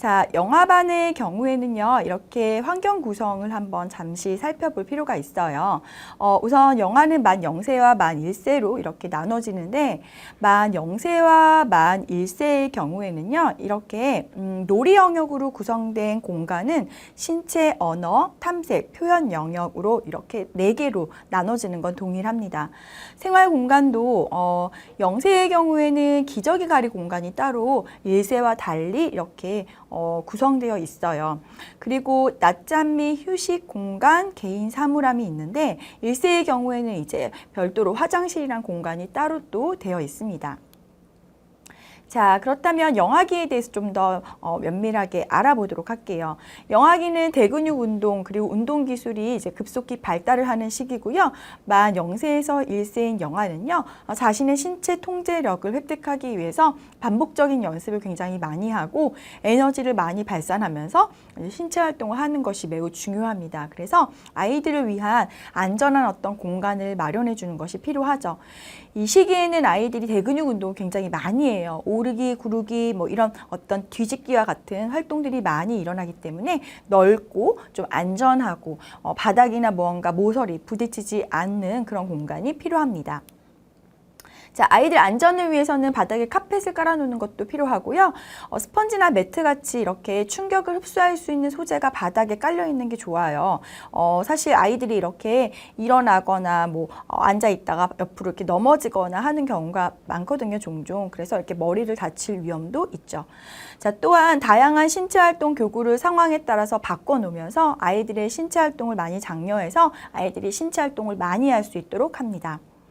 자, 영화반의 경우에는요, 이렇게 환경 구성을 한번 잠시 살펴볼 필요가 있어요. 어, 우선 영화는 만 0세와 만 1세로 이렇게 나눠지는데, 만 0세와 만 1세의 경우에는요, 이렇게 음, 놀이 영역으로 구성된 공간은 신체, 언어, 탐색, 표현 영역으로 이렇게 네 개로 나눠지는 건 동일합니다. 생활 공간도 어, 0세의 경우에는 기저귀 가리 공간이 따로 1세와 달리 이렇게 어, 구성되어 있어요. 그리고 낮잠 및 휴식 공간, 개인 사물함이 있는데 1세의 경우에는 이제 별도로 화장실이란 공간이 따로 또 되어 있습니다. 자, 그렇다면 영화기에 대해서 좀더 어, 면밀하게 알아보도록 할게요. 영화기는 대근육 운동 그리고 운동 기술이 이제 급속히 발달을 하는 시기고요. 만 0세에서 1세인 영화는요. 어, 자신의 신체 통제력을 획득하기 위해서 반복적인 연습을 굉장히 많이 하고 에너지를 많이 발산하면서 신체 활동을 하는 것이 매우 중요합니다. 그래서 아이들을 위한 안전한 어떤 공간을 마련해 주는 것이 필요하죠. 이 시기에는 아이들이 대근육 운동을 굉장히 많이 해요. 오르기, 구르기, 뭐 이런 어떤 뒤집기와 같은 활동들이 많이 일어나기 때문에 넓고 좀 안전하고 어, 바닥이나 무언가 모서리 부딪히지 않는 그런 공간이 필요합니다. 자, 아이들 안전을 위해서는 바닥에 카펫을 깔아놓는 것도 필요하고요. 어, 스펀지나 매트 같이 이렇게 충격을 흡수할 수 있는 소재가 바닥에 깔려 있는 게 좋아요. 어, 사실 아이들이 이렇게 일어나거나 뭐 어, 앉아 있다가 옆으로 이렇게 넘어지거나 하는 경우가 많거든요, 종종. 그래서 이렇게 머리를 다칠 위험도 있죠. 자, 또한 다양한 신체 활동 교구를 상황에 따라서 바꿔 놓으면서 아이들의 신체 활동을 많이 장려해서 아이들이 신체 활동을 많이 할 수 있도록 합니다.